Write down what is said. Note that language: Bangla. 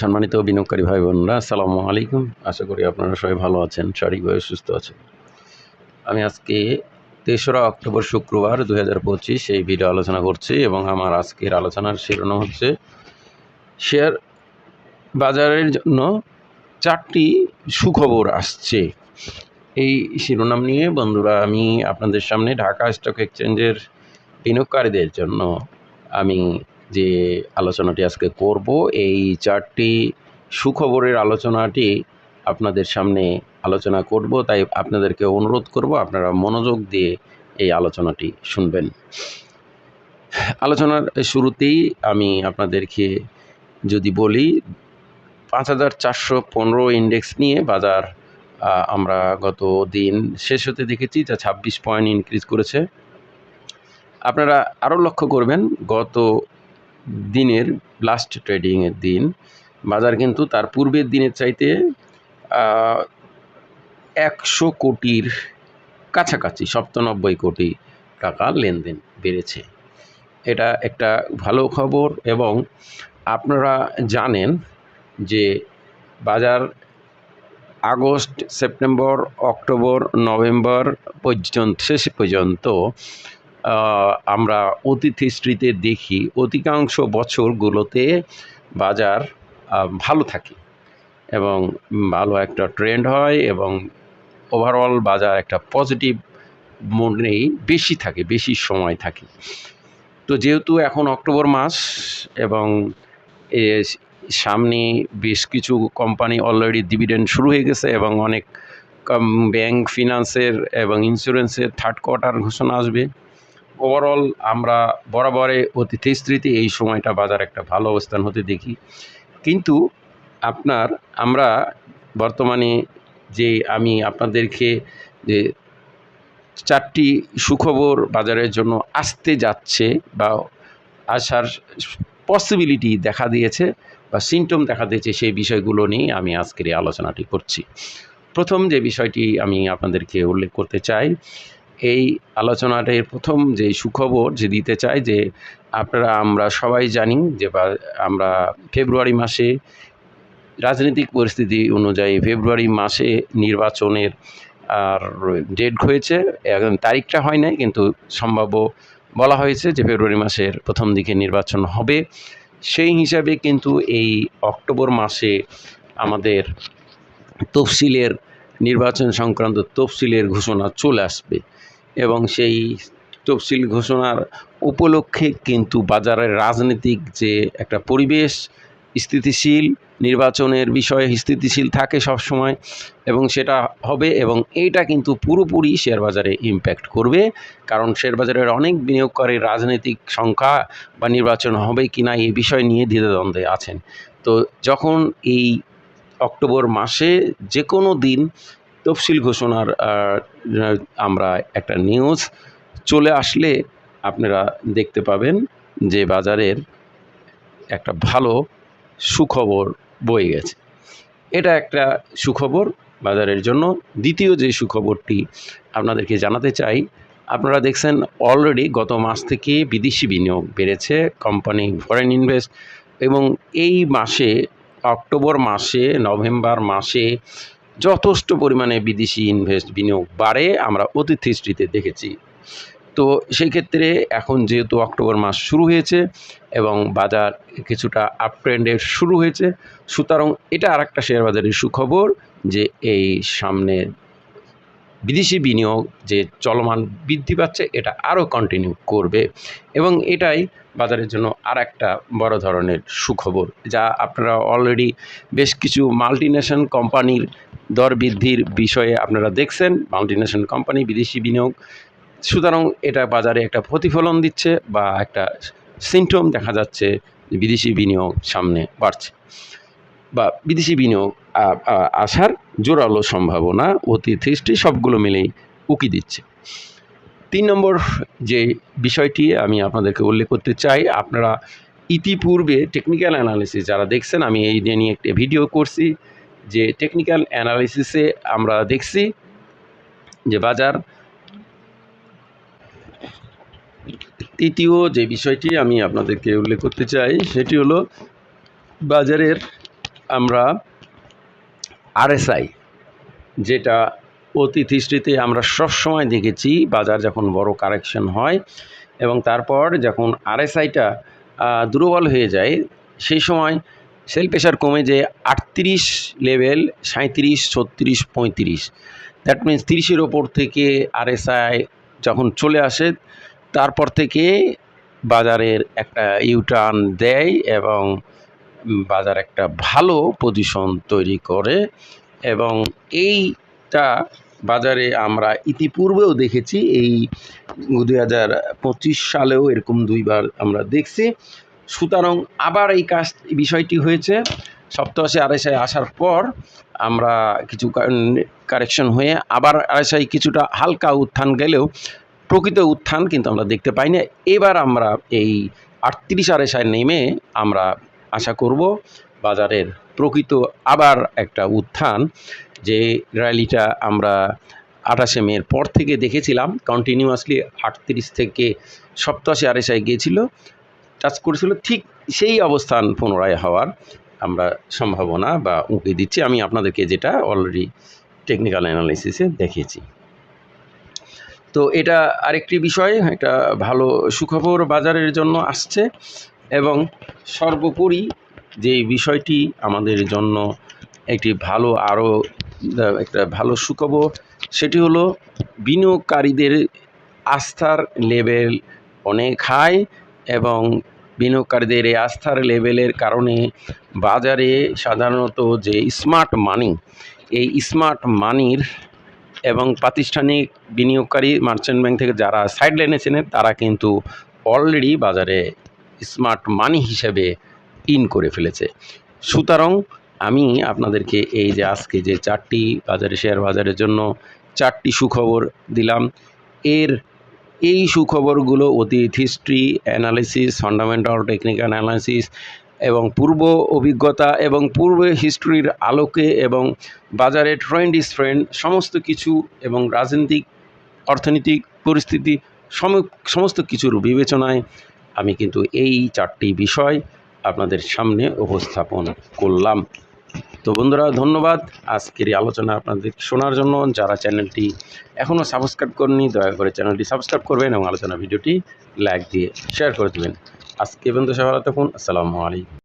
সম্মানিত বিনিয়োগকারী ভাই বোনরা, আসসালামু আলাইকুম। আশা করি আপনারা সবাই ভালো আছেন শারীরিকভাবে সুস্থ আছেন। আমি আজকে তেসরা অক্টোবর শুক্রবার দু হাজার পঁচিশ এই ভিডিও আলোচনা করছি এবং আমার আজকের আলোচনার শিরোনাম হচ্ছে শেয়ার বাজারের জন্য চারটি সুখবর আসছে। এই শিরোনাম নিয়ে বন্ধুরা, আমি আপনাদের সামনে ঢাকা স্টক এক্সচেঞ্জের বিনিয়োগকারীদের জন্য আমি যে আলোচনাটি আজকে করব, এই চারটি সুখবরের আলোচনাটি আপনাদের সামনে আলোচনা করব, তাই আপনাদেরকে অনুরোধ করব আপনারা মনোযোগ দিয়ে এই আলোচনাটি শুনবেন। আলোচনার শুরুতেই আমি আপনাদেরকে যদি বলি, পাঁচ হাজার চারশো পনেরো ইন্ডেক্স নিয়ে বাজার আমরা গত দিন শেষ হতে দেখেছি যা ছাব্বিশ পয়েন্ট ইনক্রিজ করেছে। আপনারা আরও লক্ষ্য করবেন, গত দিনের লাস্ট ট্রেডিংয়ের দিন। বাজার কিন্তু তার পূর্বের দিনের চাইতে একশো কোটির কাছাকাছি, সপ্তানব্বই কোটি টাকা লেনদেন বেড়েছে। এটা একটা ভালো খবর এবং আপনারা জানেন যে বাজার আগস্ট, সেপ্টেম্বর, অক্টোবর, নভেম্বর পর্যন্ত, শেষ পর্যন্ত আমরা অতীত হিস্ট্রিতে দেখি। অধিকাংশ বছরগুলোতে বাজার ভালো থাকে এবং ভালো একটা ট্রেন্ড হয় এবং ওভারঅল বাজার একটা পজিটিভ মোডেই বেশি থাকে, বেশি সময় থাকে। তো যেহেতু এখন অক্টোবর মাস এবং সামনে বেশ কিছু কোম্পানি অলরেডি ডিভিডেন্ড শুরু হয়ে গেছে এবং অনেক ব্যাংক ফিনান্সের এবং ইন্স্যুরেন্সের থার্ড কোয়ার্টার ঘোষণা আসবে। ওভারঅল আমরা বরাবরে অতীত স্মৃতি, এই সময়টা বাজার একটা ভালো অবস্থান হতে দেখি। কিন্তু আপনার, আমরা বর্তমানে যে আমি আপনাদেরকে যে চারটি সুখবর বাজারের জন্য আসতে যাচ্ছে বা আসার পসিবিলিটি দেখা দিয়েছে বা সিমটম দেখা দিয়েছে সেই বিষয়গুলো নিয়ে আমি আজকের এই আলোচনাটি করছি। প্রথম যে বিষয়টি আমি আপনাদেরকে উল্লেখ করতে চাই এই আলোচনাটির প্রথম, যে সুখবর যে দিতে চাই যে আপনারা, আমরা সবাই জানি যে আমরা ফেব্রুয়ারি মাসে রাজনৈতিক পরিস্থিতি অনুযায়ী ফেব্রুয়ারি মাসে নির্বাচনের, আর ডেট হয়েছে তারিখটা হয় নাই, কিন্তু সম্ভাব্য বলা হয়েছে যে ফেব্রুয়ারি মাসের প্রথম দিকে নির্বাচন হবে। সেই হিসাবে কিন্তু এই অক্টোবর মাসে আমাদের তফসিলের, নির্বাচন সংক্রান্ত তফসিলের ঘোষণা চলে আসবে। এবং সেই তফসিল ঘোষণার উপলক্ষে কিন্তু বাজারের রাজনৈতিক যে একটা পরিবেশ, স্থিতিশীল, নির্বাচনের বিষয়ে স্থিতিশীল থাকে সব সময় এবং সেটা হবে এবং এইটা কিন্তু পুরোপুরি শেয়ার বাজারে ইম্প্যাক্ট করবে। কারণ শেয়ার বাজারের অনেক বিনিয়োগকারী রাজনৈতিক সংখ্যা বা নির্বাচন হবে কি না এই বিষয় নিয়ে দ্বিধাদ্বন্দ্বে আছেন। তো যখন এই অক্টোবর মাসে যে কোনো দিন তফসিল ঘোষণার আমরা একটা নিউজ চলে আসলে আপনারা দেখতে পাবেন যে বাজারের একটা ভালো সুখবর বয়ে গেছে। এটা একটা সুখবর বাজারের জন্য। দ্বিতীয় যে সুখবরটি আপনাদেরকে জানাতে চাই, আপনারা দেখছেন অলরেডি গত মাস থেকে বিদেশি বিনিয়োগ বেড়েছে, কোম্পানি ফরেন ইনভেস্ট এবং এই মাসে, অক্টোবর মাসে, নভেম্বর মাসে যথেষ্ট পরিমাণে বিদেশি ইনভেস্ট বিনিয়োগ বাড়ে, আমরা অতীত হিস্ট্রিতে দেখেছি। তো সেই ক্ষেত্রে এখন যেহেতু অক্টোবর মাস শুরু হয়েছে এবং বাজার কিছুটা আপ ট্রেন্ডের শুরু হয়েছে, সুতরাং এটা আর একটা শেয়ার বাজারের সুখবর যে এই সামনে বিদেশি বিনিয়োগ যে চলমান বৃদ্ধি পাচ্ছে, এটা আরও কন্টিনিউ করবে। এবং এটাই বাজারের জন্য আর একটা বড় ধরনের সুখবর, যা আপনারা অলরেডি বেশ কিছু মাল্টিনেশন কোম্পানির দর বৃদ্ধির বিষয়ে আপনারা দেখছেন। মাল্টিনেশন কোম্পানি বিদেশি বিনিয়োগ। সুতরাং এটা বাজারে একটা প্রতিফলন দিচ্ছে বা একটা সিমটম দেখা যাচ্ছে বিদেশি বিনিয়োগ সামনে বাড়ছে। বা বিদেশি বিনিয়োগ আসার জোরালো সম্ভাবনা অতীত হিস্ট্রি সবগুলো মিলেই উকি দিচ্ছে। তিন নম্বর যে বিষয়টি আমি আপনাদেরকে উল্লেখ করতে চাই, আপনারা ইতিপূর্বে টেকনিক্যাল অ্যানালিসিস যারা দেখছেন, আমি এই নিয়ে একটা ভিডিও করছি, যে টেকনিক্যাল অ্যানালিসিসে আমরা দেখছি যে বাজার তৃতীয় যে বিষয়টি আমি আপনাদেরকে উল্লেখ করতে চাই, সেটি হলো বাজারের আমরা আরএসআই যেটা অতীত হিস্ট্রিতে আমরা সবসময় দেখেছি, বাজার যখন বড় কারেকশন হয় এবং তারপর যখন আরএসআইটা দুর্বল হয়ে যায়, সেই সময় সেল প্রেশার কমে যে আটত্রিশ লেভেল সাঁত্রিশ ছত্রিশ, পঁয়ত্রিশ। দ্যাট মিন্স তিরিশের ওপর থেকে আরএসআই যখন চলে আসে, তারপর থেকে বাজারের একটা ইউটার্ন দেয় এবং বাজার একটা ভালো পজিশন তৈরি করে এবং এইটা বাজারে আমরা ইতিপূর্বেও দেখেছি, এই দুই হাজার পঁচিশ সালেও এরকম দুইবার আমরা দেখছি। সুতরাং আবার এই কাজ বিষয়টি হয়েছে। সপ্তাহে আড়াইশায় আসার পর আমরা কিছু কারেকশন হয়ে আবার আড়াইশায় কিছুটা হালকা উত্থান গেলেও প্রকৃত উত্থান কিন্তু আমরা দেখতে পাই না। এবার আমরা এই আটত্রিশ আড়াইশায় নেমে আমরা আশা করব বাজারের প্রকৃত আবার একটা উত্থান যে র্যালিটা আমরা আঠাশে মের পর থেকে দেখেছিলাম কন্টিনিউয়াসলি আটত্রিশ থেকে সপ্তাশে আড়াইশায় গিয়েছিল, টাচ করেছিল, ঠিক সেই অবস্থান পুনরায় হওয়ার আমরা সম্ভাবনা বা উঁকে দিচ্ছি। আমি আপনাদেরকে যেটা অলরেডি টেকনিক্যাল অ্যানালিসিসে দেখেছি। তো এটা আরেকটি বিষয় একটা ভালো সুখবর বাজারের জন্য আসছে এবং সর্বোপরি যে এই বিষয়টি আমাদের জন্য একটি ভালো আরও একটা ভালো সুখবর, সেটি হলো বিনিয়োগকারীদের আস্থার লেভেল অনেক হাই এবং বিনিয়োগকারীদের এই আস্থার লেভেলের কারণে বাজারে সাধারণত যে স্মার্ট মানি, এই স্মার্ট মানির এবং প্রাতিষ্ঠানিক বিনিয়োগকারী মার্চেন্ট ব্যাংক থেকে যারা সাইড লাইনে চেনেন তারা কিন্তু অলরেডি বাজারে স্মার্ট মানি হিসেবে ইন করে ফেলেছে। সুতরাং আমি আপনাদেরকে এই যে আজকে যে চারটি বাজারে, শেয়ার বাজারের জন্য চারটি সুখবর দিলাম। এর এই সুখবরগুলো অতীত history analysis fundamental technical analysis এবং পূর্ব অভিজ্ঞতা এবং পূর্ব হিস্ট্রির আলোকে এবং বাজারে ট্রেন্ড ইস ফ্রেন্ড সমস্ত কিছু এবং রাজনৈতিক, অর্থনৈতিক পরিস্থিতি সমস্ত কিছুর বিবেচনায় আমি কিন্তু এই চারটি বিষয় আপনাদের সামনে উপস্থাপন করলাম। তো বন্ধুরা, ধন্যবাদ। আজকের এই আলোচনা আপনাদের শোনার জন্য। যারা চ্যানেলটি এখনও সাবস্ক্রাইব করেনি দয়া করে চ্যানেলটি সাবস্ক্রাইব করবেন এবং আলোচনা ভিডিওটি লাইক দিয়ে শেয়ার করে দেবেন। আজকে বন্ধু সবাই থাকুন। আসসালামু আলাইকুম।